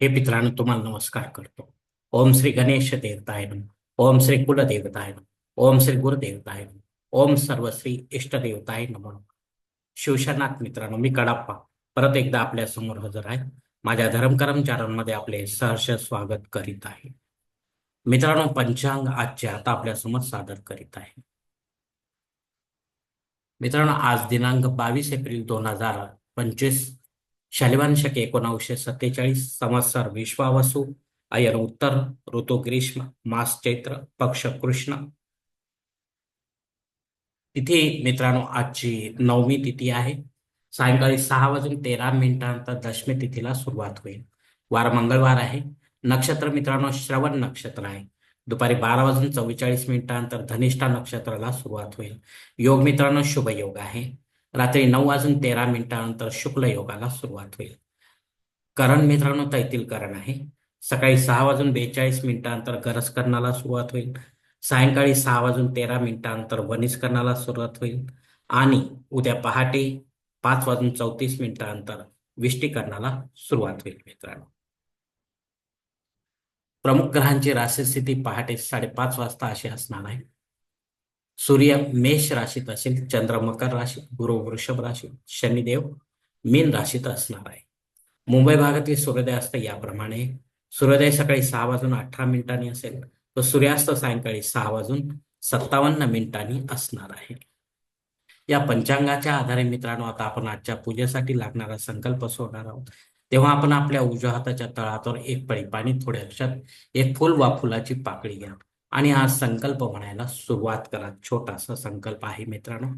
हे मित्रांनो तुम्हाला नमस्कार करतो ओम श्री गणेश देवताय नमः. ओम श्री कुलदेवताय नमः. ओम श्री गुरुदेवताय नमः. ओम सर्व श्री इष्टदेवताय म्हणून शिवशनाथ मित्रांनो मी कडाप्पा परत एकदा आपल्यासमोर हजर आहे माझ्या धर्मकरम आपले सहर्ष स्वागत करीत आहे मित्रांनो पंचांग आजचे आता आपल्यासमोर सादर करीत आहे मित्रांनो आज दिनांक बावीस एप्रिल दोन हजार पंचवीस शालिवान शके एकोणावीसशे सत्तेचाळीस संवत्सर विश्वावसू अयन उत्तर ऋतू ग्रीष्म मास चैत्र पक्ष कृष्ण. तिथे मित्रांनो आजची नवमी तिथी आहे. सायंकाळी सहा वाजून तेरा मिनिटांनंतर दशमी तिथीला सुरुवात होईल. वार मंगळवार आहे. नक्षत्र मित्रांनो श्रवण नक्षत्र आहे. दुपारी बारा वाजून चव्वेचाळीस मिनिटांनंतर धनिष्ठा नक्षत्राला सुरुवात होईल. योग मित्रांनो शुभ योग आहे. रात्री नऊ वाजून तेरा मिनिटानंतर शुक्ल योगाला सुरुवात होईल. करण मित्रांनो तैतील करण आहे. सकाळी सहा वाजून बेचाळीस मिनिटानंतर गरज करणाला सुरुवात होईल. सायंकाळी सहा वाजून तेरा मिनिटानंतर वनिस्करणाला सुरुवात होईल. आणि उद्या पहाटे पाच वाजून चौतीस मिनिटानंतर विष्टीकरणाला सुरुवात होईल मित्रांनो. प्रमुख ग्रहांची राशी स्थिती पहाटे साडेपाच वाजता अशी असणार आहे. सूर्य मेष राशीत असेल चंद्र मकर राशीत गुरु वृषभ राशीत शनिदेव मीन राशीत असणार आहे. मुंबई भागातील सूर्योदयास्त याप्रमाणे सूर्योदय सकाळी सहा वाजून अठरा मिनिटांनी असेल तर सूर्यास्त सायंकाळी सहा वाजून सत्तावन्न मिनिटांनी असणार आहे. या पंचांगाच्या आधारे मित्रांनो आता आपण आजच्या पूजेसाठी लागणारा संकल्प सोडणार आहोत. तेव्हा आपण आपल्या उजव्या हाताच्या तळातून एक पळी पाणी थोड्या लक्षात एक फुल वा फुलाची पाकळी घ्या. आणि हा संकल्प म्हणायला सुरुवात करा. छोटासा संकल्प आहे मित्रांनो.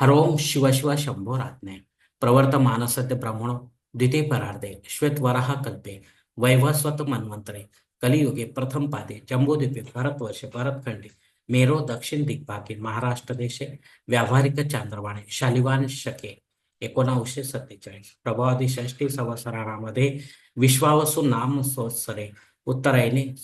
हरोम ओम शिव शंभो रात्ने प्रवर्त मानसत्य ब्रह्मणो द्वितीय परार्धे. श्वेत वराह कल्पे. वैवस्वत मन्वंतरे. कलियुगे प्रथम पादे. जम्बोद्वीपे भारतवर्षे भरतखंडे मेरो दक्षिण दिग्भागे. महाराष्ट्र देशे. व्यावहारिक चांद्रवाणे. शालिवान शके. एकोणावीसशे सत्तेचाळीस. प्रभावादी षष्टी संवत्सरामध्ये विश्वावसु नाम संवत्सरे उत्तरायने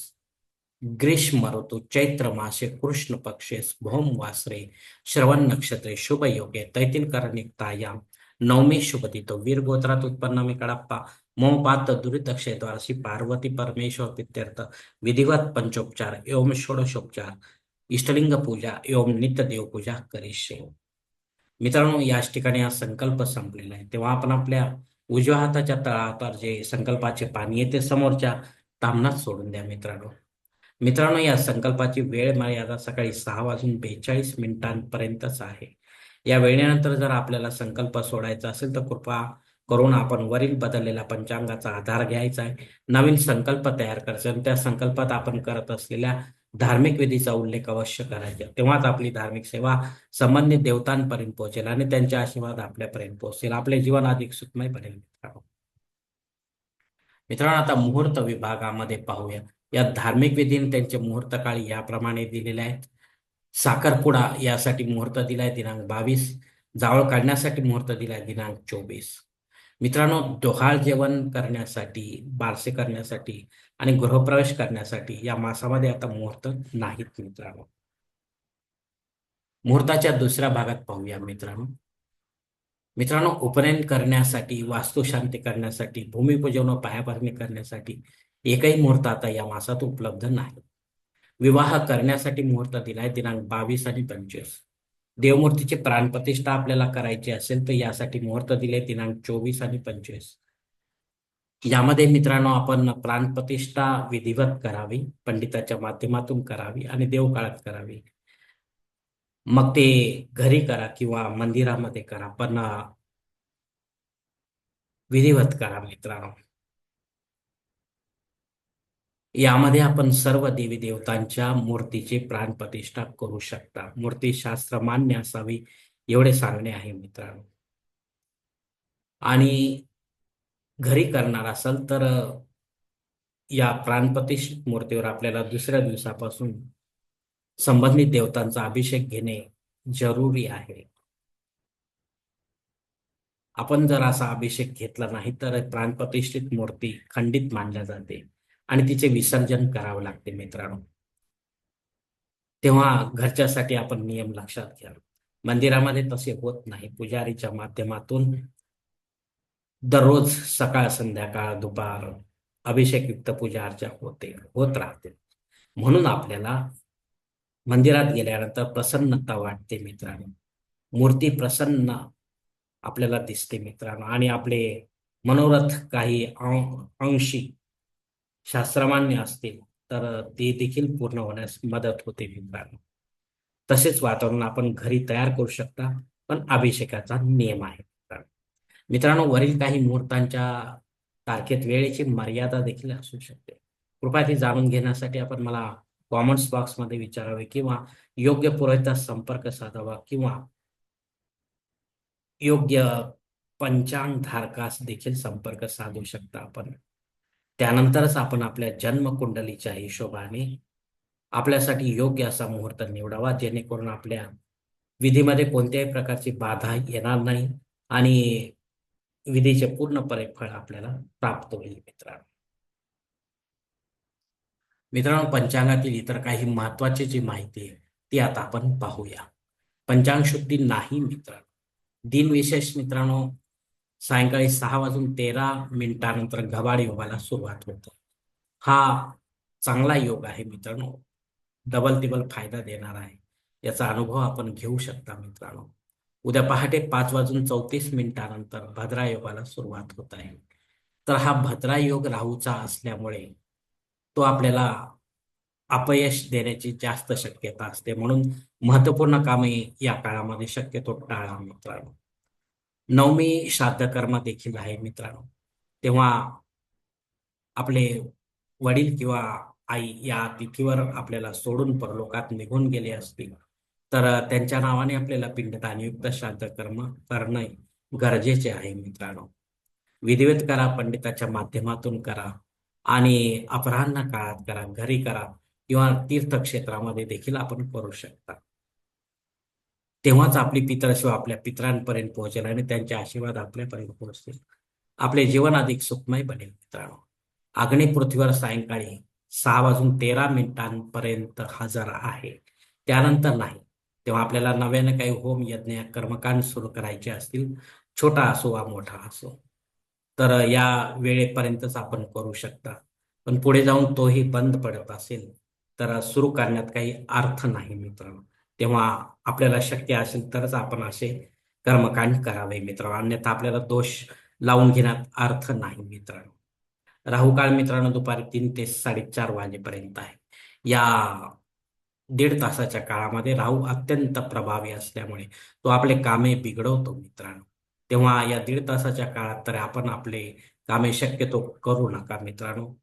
ग्रीष्म ऋतू चैत्र मासे कृष्ण पक्षे भौम वासरे श्रवण नक्षत्रे शुभ योगे तैतील करणिकतायाम नवमी शुभ तिथो वीर गोत्रात उत्पन्न मी कडाप्पा मोहपात दुरित क्षेत्राशी पार्वती परमेश्वर पित्यर्थ विधिवत पंचोपचार एवम षोडशोपचार इष्टलिंग पूजा एवम नित्य देवपूजा करीशे मित्रांनो याच ठिकाणी हा संकल्प संपलेला आहे. तेव्हा आपण आपल्या उजव्या हाताच्या तळावर जे संकल्पाचे पाणी आहे ते समोरच्या तामनात सोडून द्या मित्रांनो. मित्रांनो या संकल्पाची वेळ मर्यादा सकाळी सहा वाजून बेचाळीस मिनिटांपर्यंतच आहे. या वेळेनंतर जर आपल्याला संकल्प सोडायचा असेल तर कृपा करून आपण वरील बदललेला पंचांगाचा आधार घ्यायचा आहे. नवीन संकल्प तयार करायचा आणि त्या संकल्पात आपण करत असलेल्या धार्मिक विधीचा उल्लेख अवश्य करायचा तेव्हाच आपली धार्मिक सेवा संबंधित देवतांपर्यंत पोहोचेल आणि त्यांचे आशीर्वाद आपल्यापर्यंत पोहोचेल आपले जीवन अधिक सुखमय बनेल मित्रांनो. मित्रांनो आता मुहूर्त विभागामध्ये पाहूया. या धार्मिक विधीने त्यांचे मुहूर्त काळ याप्रमाणे दिलेले आहेत. साखरपुडा यासाठी मुहूर्त दिलाय दिनांक बावीस. जावळ काढण्यासाठी मुहूर्त दिलाय दिनांक चोवीस. मित्रांनो डोहाळ जेवण करण्यासाठी बारसे करण्यासाठी आणि गृहप्रवेश करण्यासाठी या मासामध्ये आता मुहूर्त नाहीत मित्रांनो. मुहूर्ताच्या दुसऱ्या भागात पाहूया मित्रांनो. मित्रांनो उपनयन करण्यासाठी वास्तुशांती करण्यासाठी भूमिपूजन व पायाभरणी करण्यासाठी एकही मुहूर्त आता या मासात उपलब्ध नाही. विवाह करण्यासाठी मुहूर्त दिलाय दिनांक बावीस आणि पंचवीस. देवमूर्तीची प्राणप्रतिष्ठा आपल्याला करायची असेल तर यासाठी मुहूर्त दिले दिनांक चोवीस आणि पंचवीस. यामध्ये मित्रांनो आपण प्राणप्रतिष्ठा विधिवत करावी पंडिताच्या माध्यमातून करावी आणि देवकाळात करावी. मग ते घरी करा किंवा मंदिरामध्ये करा पण विधिवत करा मित्रांनो. यामध्ये आपण सर्व देवी देवतांच्या मूर्तीची प्राणप्रतिष्ठा करू शकता. मूर्ती शास्त्र मान्य असावी एवढे सांगणे आहे मित्रांनो. आणि घरी करणार असाल तर या प्राणप्रतिष्ठित मूर्तीवर आपल्याला दुसऱ्या दिवसापासून संबंधित देवतांचा अभिषेक घेणे जरुरी आहे. आपण जर असा अभिषेक घेतला नाही तर प्राणप्रतिष्ठित मूर्ती खंडित मानल्या जाते. आणि तिचे विसर्जन करावं लागते मित्रांनो. तेव्हा घरच्यासाठी आपण नियम लक्षात घ्या. मंदिरामध्ये तसे होत नाही. पुजारीच्या माध्यमातून दररोज सकाळ संध्याकाळ दुपार अभिषेकयुक्त पूजा अर्चा होते होत राहते. म्हणून आपल्याला मंदिरात गेल्यानंतर प्रसन्नता वाटते मित्रांनो. मूर्ती प्रसन्न आपल्याला दिसते मित्रांनो. आणि आपले मनोरथ काही अं- अंशी शास्त्रमान्य असतील तर ते देखील पूर्ण होण्यास मदत होते मित्रांनो. तसेच वातावरण आपण घरी तयार करू शकता पण अभिषेकाचा नियम आहे मित्रांनो. वरील काही मुहूर्तांच्या तारखेत वेळेची मर्यादा देखील असू शकते. कृपया ती जाणून घेण्यासाठी आपण मला कॉमेंट्स बॉक्समध्ये विचारावे किंवा योग्य पुरोहितास संपर्क साधावा किंवा योग्य पंचांग धारकास देखील संपर्क साधू शकता आपण. त्यानंतरच आपण आपल्या जन्मकुंडलीच्या हिशोबाने आपल्यासाठी योग्य असा मुहूर्त निवडावा जेणेकरून आपल्या विधीमध्ये कोणत्याही प्रकारची बाधा येणार नाही आणि विधीचे पूर्णपणे फळ आपल्याला प्राप्त होईल मित्रांनो. मित्रांनो पंचांगातील इतर काही महत्वाची जी माहिती आहे ती आता आपण पाहूया. पंचांग शुद्धी नाही मित्रांनो. दिनविशेष मित्रांनो सायंकाळी सहा वाजून तेरा मिनिटानंतर गबाड योगाला सुरुवात होते. हा चांगला योग आहे मित्रांनो. डबल टिबल फायदा देणार आहे. याचा अनुभव आपण घेऊ शकता मित्रांनो. उद्या पहाटे पाच वाजून चौतीस मिनिटानंतर भद्रा योगाला सुरुवात होत आहे. तर हा भद्रा योग राहूचा असल्यामुळे तो आपल्याला अपयश देण्याची जास्त शक्यता असते. म्हणून महत्त्वपूर्ण कामे या काळामध्ये शक्यतो टाळा मित्रांनो. नवमी श्राद्ध कर्म देखील आहे मित्रांनो. तेव्हा आपले वडील किंवा आई या तिथीवर आपल्याला सोडून परलोकात निघून गेले असतील तर त्यांच्या नावाने आपल्याला पिंडदानयुक्त श्राद्ध कर्म करणे गरजेचे आहे मित्रांनो. विधिवत करा पंडिताच्या माध्यमातून करा आणि अपराह्न काळात करा घरी करा किंवा तीर्थक्षेत्रामध्ये देखील आपण करू शकता. तेव्हाच आपली पितळशिव आपल्या पितरांपर्यंत पोहोचेल आणि त्यांचे आशीर्वाद आपल्यापर्यंत पोहोचतील. आपले जीवन अधिक सुखमय बनेल मित्रांनो. अग्नी पृथ्वीवर सायंकाळी सहा वाजून तेरा मिनिटांपर्यंत हजर आहे. त्यानंतर नाही. तेव्हा आपल्याला नव्याने काही होम यज्ञ कर्मकांड सुरू करायचे असतील. छोटा असो वा मोठा असो. तर या वेळेपर्यंतच आपण करू शकता. पण पुढे जाऊन तोही बंद पडत असेल. तर सुरू करण्यात काही अर्थ नाही मित्रांनो. तेव्हा आपल्याला शक्य असेल तरच आपण असे कर्मकांड करावे मित्रांनो. अन्यथा आपल्याला दोष लावून घेण्यात अर्थ नाही मित्रांनो. राहू काळ मित्रांनो दुपारी तीन ते साडेचार वाजेपर्यंत आहे. या दीड तासाच्या काळामध्ये राहू अत्यंत प्रभावी असल्यामुळे तो आपले कामे बिघडवतो मित्रांनो. तेव्हा या दीड तासाच्या काळात तर आपण आपले कामे शक्यतो करू नका मित्रांनो.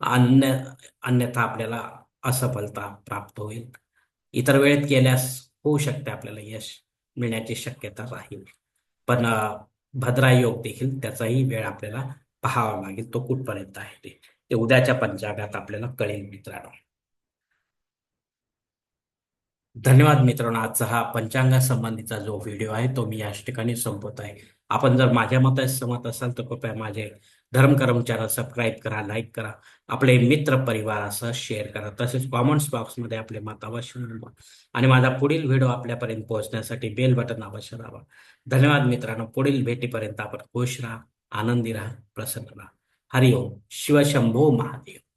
अन्य अन्यथा आपल्याला असफलता प्राप्त होईल. इतर वेळेत केल्यास होऊ शकते आपल्याला यश मिळण्याची शक्यता राहील. पण भद्रा योग देखील त्याचाही वेळ आपल्याला पाहावा लागेल. तो कुठपर्यंत आहे ते. ते उद्याच्या पंचांगात आपल्याला कळेल मित्रांनो. धन्यवाद मित्रांनो. आजचा हा पंचांगा संबंधीचा जो व्हिडिओ आहे तो मी याच ठिकाणी संपवत आहे. आपण जर माझ्या मतात सहमत असाल तर कृपया माझे धर्मकरम चॅनल सबस्क्राईब करा लाईक करा आपले मित्र परिवारासह शेअर करा. तसेच कॉमेंट्स बॉक्समध्ये आपले मत अवश्य नोंदवा आणि माझा पुढील व्हिडिओ आपल्यापर्यंत पोहोचण्यासाठी बेल बटन अवश्य दाबा. धन्यवाद मित्रांनो. पुढील भेटीपर्यंत आपण खुश राहा आनंदी राहा प्रसन्न राहा. हरिओम. शिवशंभो महादेव.